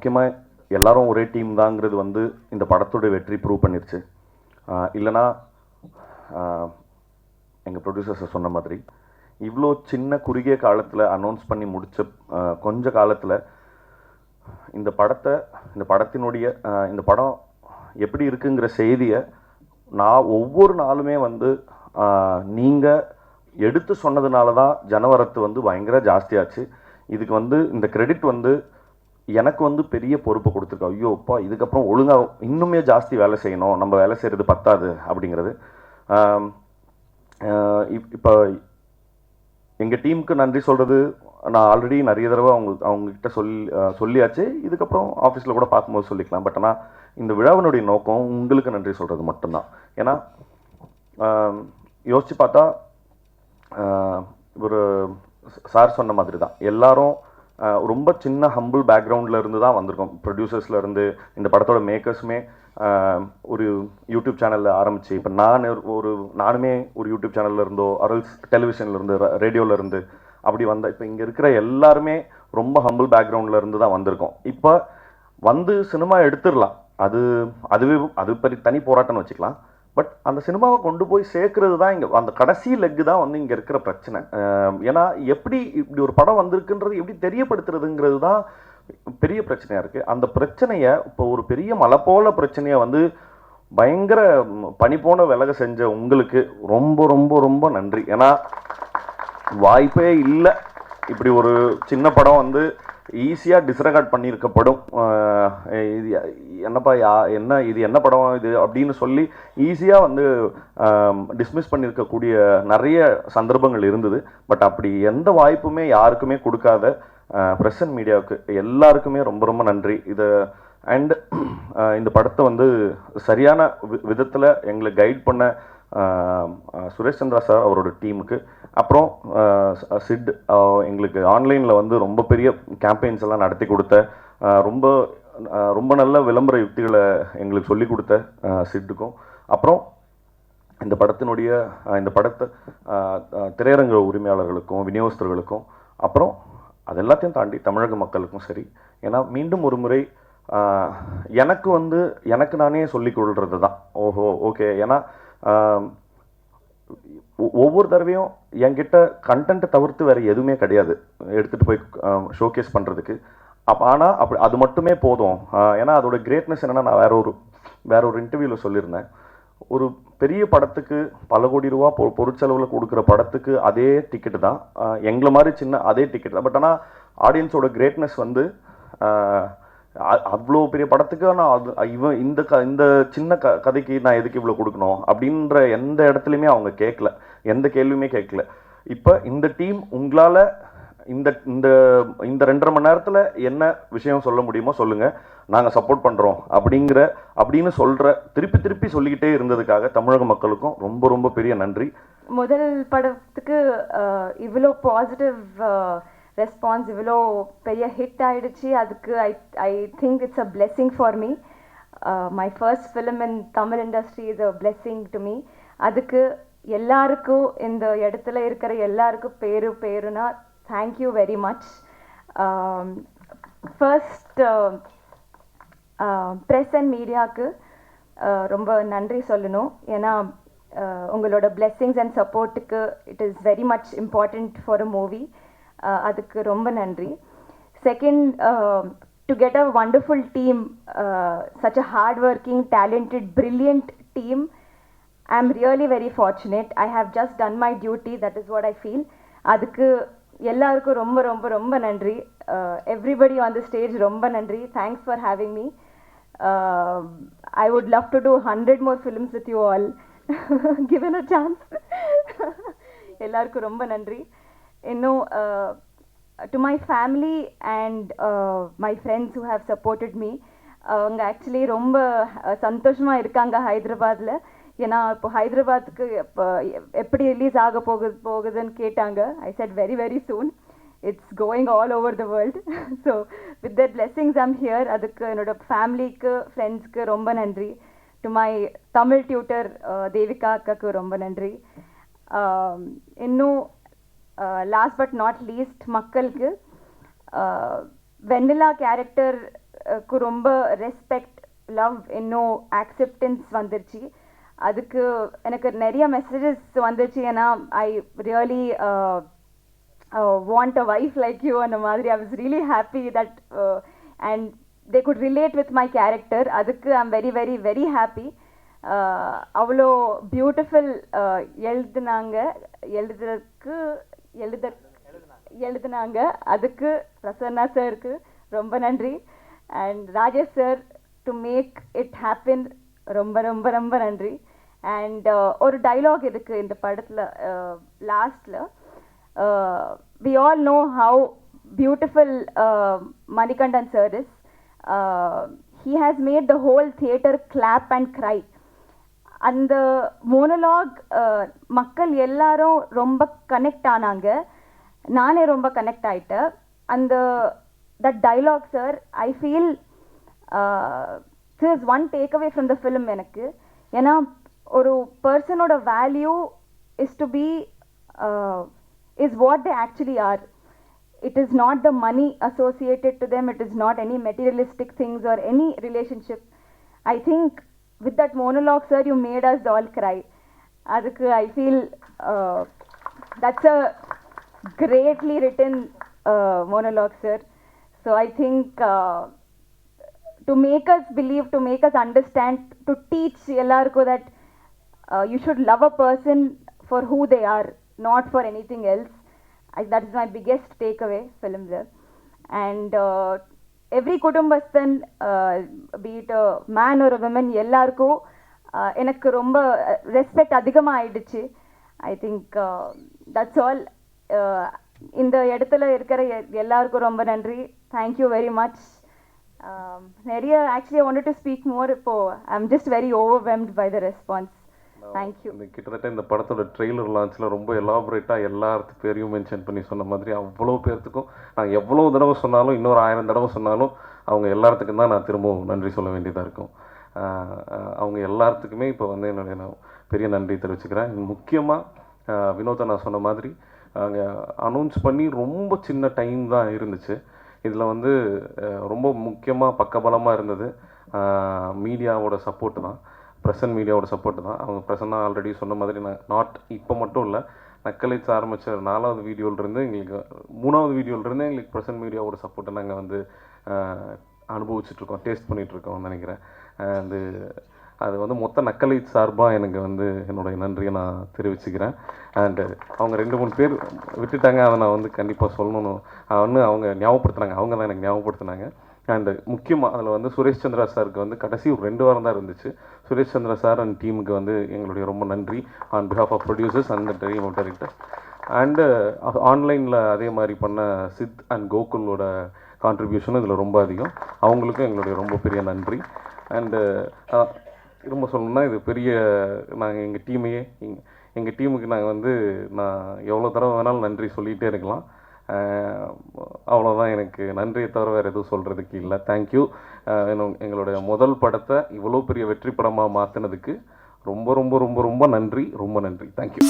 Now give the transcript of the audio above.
முக்கியமாக எல்லாரும் ஒரே டீம் தாங்கிறது வந்து இந்த படத்தோட வெற்றி ப்ரூவ் பண்ணிருச்சு. இல்லைனா இல்லைன்னா எங்கள் ப்ரொடியூசர்ஸ் சொன்ன மாதிரி இவ்வளோ சின்ன குறுகிய காலத்தில் அனௌன்ஸ் பண்ணி முடித்த கொஞ்ச காலத்தில் இந்த படத்தை இந்த படத்தினுடைய இந்த படம் எப்படி இருக்குங்கிற செய்தியை நான் ஒவ்வொரு நாளுமே வந்து நீங்கள் எடுத்து சொன்னதுனால தான் ஜனவரத்து வந்து பயங்கர ஜாஸ்தியாச்சு. இதுக்கு வந்து இந்த கிரெடிட் வந்து எனக்கு வந்து பெரிய பொறுப்பு கொடுத்துருக்கு. ஐயோப்பா இதுக்கப்புறம் ஒழுங்காக இன்னுமே ஜாஸ்தி வேலை செய்யணும். நம்ம வேலை செய்கிறது பத்தாது அப்படிங்கிறது. இப்- இப்போ எங்கள் டீமுக்கு நன்றி சொல்கிறது நான் ஆல்ரெடி நிறைய தடவை அவங்க அவங்கக்கிட்ட சொல்லி சொல்லியாச்சு. இதுக்கப்புறம் ஆஃபீஸில் கூட பார்க்கும்போது சொல்லிக்கலாம். பட் ஆனால் இந்த விழாவினுடைய நோக்கம் உங்களுக்கு நன்றி சொல்கிறது மட்டும்தான். ஏன்னா யோசித்து பார்த்தா ஒரு சார் சொன்ன மாதிரி தான் எல்லாரும் ரொம்ப சின்ன ஹம்பிள் பேக்ரவுண்டில் இருந்து தான் வந்திருக்கோம். ப்ரொடியூசர்ஸ்லேருந்து இந்த படத்தோட மேக்கர்ஸுமே ஒரு யூடியூப் சேனலில் ஆரம்பித்து இப்போ நான் ஒரு நானுமே ஒரு யூடியூப் சேனலில் இருந்தோ அரல்ஸ் டெலிவிஷன்லேருந்து இருந்து இருந்து அப்படி வந்த இப்போ இங்கே இருக்கிற எல்லாருமே ரொம்ப ஹம்பிள் பேக்ரவுண்டில் இருந்து தான் வந்திருக்கோம். இப்போ வந்து சினிமா எடுத்துடலாம். அது அதுவே அது பற்றி தனி போராட்டம்னு வச்சுக்கலாம். பட் அந்த சினிமாவை கொண்டு போய் சேர்க்கறது தான் இங்கே அந்த கடைசி லெக்கு தான் வந்து இங்கே இருக்கிற பிரச்சனை. ஏன்னா எப்படி இப்படி ஒரு படம் வந்திருக்குன்றது எப்படி தெரியப்படுத்துறதுங்கிறது தான் பெரிய பிரச்சனையாக இருக்குது அந்த பிரச்சனையை இப்போ ஒரு பெரிய மலை போல பிரச்சனையை வந்து பயங்கர பனி போன விலக செஞ்ச உங்களுக்கு ரொம்ப ரொம்ப ரொம்ப நன்றி. ஏன்னா வாய்ப்பே இல்லை. இப்படி ஒரு சின்ன படம் வந்து ஈஸியாக டிஸ்ரெகார்ட் பண்ணியிருக்கப்படும். இது என்னப்பா யா என்ன இது என்ன படம் இது அப்படின்னு சொல்லி ஈஸியாக வந்து டிஸ்மிஸ் பண்ணியிருக்கக்கூடிய நிறைய சந்தர்ப்பங்கள் இருந்தது. பட் அப்படி எந்த வாய்ப்புமே யாருக்குமே கொடுக்காத ப்ரெஸ் அண்ட் மீடியாவுக்கு எல்லாருக்குமே ரொம்ப ரொம்ப நன்றி. இதை அண்ட் இந்த படத்தை வந்து சரியான விதத்தில் எங்களை கைட் பண்ண சுரேஷ் சந்திரா சார் அவரோட டீமுக்கு அப்புறம் சிட் எங்களுக்கு ஆன்லைனில் வந்து ரொம்ப பெரிய கேம்பெயின்ஸ் எல்லாம் நடத்தி கொடுத்த ரொம்ப ரொம்ப நல்ல விளம்பர யுக்திகளை எங்களுக்கு சொல்லி கொடுத்த சிட்டுக்கும். அப்புறம் இந்த படத்தினுடைய இந்த படத்தை திரையரங்க உரிமையாளர்களுக்கும் விநியோகஸ்தர்களுக்கும் அப்புறம் அது எல்லாத்தையும் தாண்டி தமிழக மக்களுக்கும் சரி. ஏன்னா மீண்டும் ஒரு முறை எனக்கு வந்து எனக்கு நானே சொல்லிக் கொள்வது தான் ஓஹோ ஓகே. ஏன்னா ஒவ்வொரு தடவையும் என்கிட்ட கண்டென்ட்டை தவிர்த்து வேறு எதுவுமே கிடையாது. எடுத்துகிட்டு போய் ஷோகேஸ் பண்ணுறதுக்கு அப்ப ஆனால் அப்படி அது மட்டுமே போதும். ஏன்னா அதோட கிரேட்னஸ் என்னென்னா நான் வேற ஒரு வேற ஒரு இன்டர்வியூவில் சொல்லியிருந்தேன். ஒரு பெரிய படத்துக்கு பல கோடி ரூபா பொ பொருட்செலவில் கொடுக்குற படத்துக்கு அதே டிக்கெட் தான். எங்களை மாதிரி சின்ன அதே டிக்கெட் தான். பட் ஆனால் ஆடியன்ஸோட கிரேட்னஸ் வந்து அவ்வளோ பெரிய படத்துக்கு நான் அது இவன் இந்த க இந்த சின்ன க கதைக்கு நான் எதுக்கு இவ்வளோ கொடுக்கணும்? அப்படின்ற எந்த இடத்துலையுமே அவங்க கேட்கல எந்த கேள்வியுமே கேட்கல. இப்போ இந்த டீம் உங்களால் இந்த இந்த இந்த ரெண்டரை மணி நேரத்தில் என்ன விஷயம் சொல்ல முடியுமோ சொல்லுங்கள் நாங்கள் சப்போர்ட் பண்ணுறோம் அப்படிங்கிற அப்படின்னு சொல்கிற திருப்பி திருப்பி சொல்லிக்கிட்டே இருந்ததுக்காக தமிழக மக்களுக்கும் ரொம்ப ரொம்ப பெரிய நன்றி. முதல் படத்துக்கு இவ்வளோ பாசிட்டிவ் ரெஸ்பான்ஸ் இவ்வளோ பெரிய ஹிட் ஆகிடுச்சி அதுக்கு I I think it's a blessing for me my first film in Tamil industry is a blessing to me அதுக்கு எல்லாருக்கும் இந்த இடத்துல இருக்கிற எல்லாருக்கும் பேரு பேருனா thank you very much first press and மீடியாவுக்கு ரொம்ப நன்றி சொல்லணும். ஏன்னா uh, உங்களோட பிளெஸ்ஸிங்ஸ் அண்ட் சப்போர்ட்டுக்கு it is very much important for a movie அதுக்கு ரொம்ப நன்றி. Second to get a wonderful team such a hard working talented brilliant team I am really very fortunate I have just done my duty that is what I feel அதுக்கு எல்லாருக்கும் ரொம்ப ரொம்ப ரொம்ப நன்றி. Everybody on the stage ரொம்ப நன்றி. Thanks for having me I would love to do hundred more films with you all given a chance எல்லாருக்கும் ரொம்ப நன்றி. இன்னும் to my family and my friends who have supported me அவங்க actually ரொம்ப சந்தோஷமாக சந்தோஷமா இருக்காங்க ஹைதராபாத்ல. ஏன்னா இப்போ ஹைதராபாத்துக்கு இப்போ எப்படி ரிலீஸ் ஆக போகுது போகுதுன்னு கேட்டாங்க. I said very very soon it's going all over the world so with that blessings I'm here அதுக்கு என்னோட ஃபேமிலிக்கு ஃப்ரெண்ட்ஸ்க்கு ரொம்ப நன்றி. To my Tamil tutor Devika அக்காக்கு ரொம்ப நன்றி. இன்னும் லாஸ்ட் பட் நாட் லீஸ்ட் மக்களுக்கு வெண்ணிலா கேரக்டருக்கு ரொம்ப ரெஸ்பெக்ட் லவ் இன்னும் ஆக்செப்டன்ஸ் வந்துருச்சு. அதுக்கு எனக்கு நிறைய மெசேஜஸ் வந்துச்சு. ஏன்னா I really want a wife like you அந்த மாதிரி. I was really happy that and they could relate with my character அதுக்கு I'm very very very happy அவ்வளோ பியூட்டிஃபுல் uh, எழுதுனாங்க. எழுதுறதுக்கு எழுத எழுதுனாங்க. அதுக்கு பிரசன்னா சாருக்கு ரொம்ப நன்றி. And Rajesh sir to make it happen ரொம்ப ரொம்ப ரொம்ப நன்றி. அண்ட் uh, ஒரு டைலாக் இருக்குது இந்த படத்தில் லாஸ்டில் we all know how beautiful Manikandan sir is he has made the whole theatre clap and cry அந்த மோனலாக் uh, மக்கள் எல்லாரும் ரொம்ப கனெக்ட் ஆனாங்க. நானே ரொம்ப கனெக்ட் ஆகிட்டேன் அந்த that dialogue sir I feel this one take away from the film எனக்கு. ஏன்னா ஒரு பர்சனோட value is to be is what they actually are it is not the money associated to them it is not any materialistic things or any relationship i think with that monologue sir you made us all cry adukku i feel uh, that's a greatly written uh, monologue sir so i think uh, to make us believe to make us understand to teach ellarku that uh, you should love a person for who they are not for anything else I, that is my biggest takeaway film there and uh, every Kudumbasthan uh, be it a man or a woman எல்லாருக்கும் uh, எனக்கு ரொம்ப respect அதிகமாக ஆயிடுச்சு I think that's all இந்த இடத்துல இருக்கிற எ- எல்லாருக்கும் ரொம்ப நன்றி தேங்க்யூ வெரி மச் நிறைய actually wanted to speak more இப்போ I am just very overwhelmed by the response Thank you இந்த கிட்டத்தட்ட இந்த படத்தோட ட்ரெய்லர் லான்ச்சில் ரொம்ப எலாபரேட்டாக எல்லாத்து பேரையும் மென்ஷன் பண்ணி சொன்ன மாதிரி அவ்வளோ பேர்த்துக்கும் நான் எவ்வளோ தடவை சொன்னாலும் இன்னொரு ஆயிரம் தடவை சொன்னாலும் அவங்க எல்லாத்துக்கும் தான் நான் திரும்பவும் நன்றி சொல்ல வேண்டியதாக இருக்கும். அவங்க எல்லாத்துக்குமே இப்போ வந்து என்னுடைய நான் பெரிய நன்றி தெரிவிச்சுக்கிறேன். முக்கியமாக வினோத்தை நான் சொன்ன மாதிரி அங்கே அனௌன்ஸ் பண்ணி ரொம்ப சின்ன டைம் தான் இருந்துச்சு. இதில் வந்து ரொம்ப முக்கியமாக பக்கபலமாக இருந்தது. மீடியாவோட சப்போர்ட் தான். ப்ரெசன்ட் மீடியாவோட சப்போர்ட் தான். அவங்க ப்ரெசன்னாக ஆல்ரெடி சொன்ன மாதிரி நான் நாட் இப்போ மட்டும் இல்லை நக்கலைட்ஸ் ஆரம்பித்த நாலாவது வீடியோலேருந்து எங்களுக்கு மூணாவது வீடியோலேருந்து எங்களுக்கு ப்ரெசன்ட் மீடியாவோட சப்போர்ட்டை நாங்கள் வந்து அனுபவிச்சுட்ருக்கோம் டேஸ்ட் பண்ணிகிட்ருக்கோம்னு நினைக்கிறேன். அது அது வந்து மொத்த நக்கலை சார்பாக எனக்கு வந்து என்னுடைய நன்றியை நான் தெரிவிச்சுக்கிறேன். அண்டு அவங்க ரெண்டு மூணு பேர் விட்டுட்டாங்க அதை நான் வந்து கண்டிப்பாக சொல்லணும். ஒன்று அவங்க ஞாபகப்படுத்துனாங்க அவங்க தான் எனக்கு ஞாபகப்படுத்துனாங்க. அண்டு முக்கியமாக அதில் வந்து சுரேஷ் சந்திரா சாருக்கு வந்து கடைசி ஒரு ரெண்டு வாரம் தான் இருந்துச்சு. சுரேஷ் சந்திரா சார் அண்ட் டீமுக்கு வந்து எங்களுடைய ரொம்ப நன்றி. On behalf of producers and team of directors and ஆன்லைனில் அதே மாதிரி பண்ண சித் அண்ட் கோகுலோட கான்ட்ரிபியூஷனும் இதில் ரொம்ப அதிகம். அவங்களுக்கும் எங்களுடைய ரொம்ப பெரிய நன்றி. Uh, அண்டு திரும்ப சொல்லணும்னா இது பெரிய நாங்கள் எங்கள் டீமையே எங் எங்கள் டீமுக்கு நாங்கள் வந்து நான் எவ்வளோ தடவை வேணாலும் நன்றி சொல்லிகிட்டே இருக்கலாம். அவ்வளோதான் எனக்கு நன்றியை தவிர வேறு எதுவும் சொல்கிறதுக்கு இல்லை. தேங்க்யூ எங்களுடைய முதல் படத்தை இவ்வளோ பெரிய வெற்றி படமாக மாற்றினதுக்கு ரொம்ப ரொம்ப ரொம்ப ரொம்ப நன்றி. ரொம்ப நன்றி. தேங்க்யூ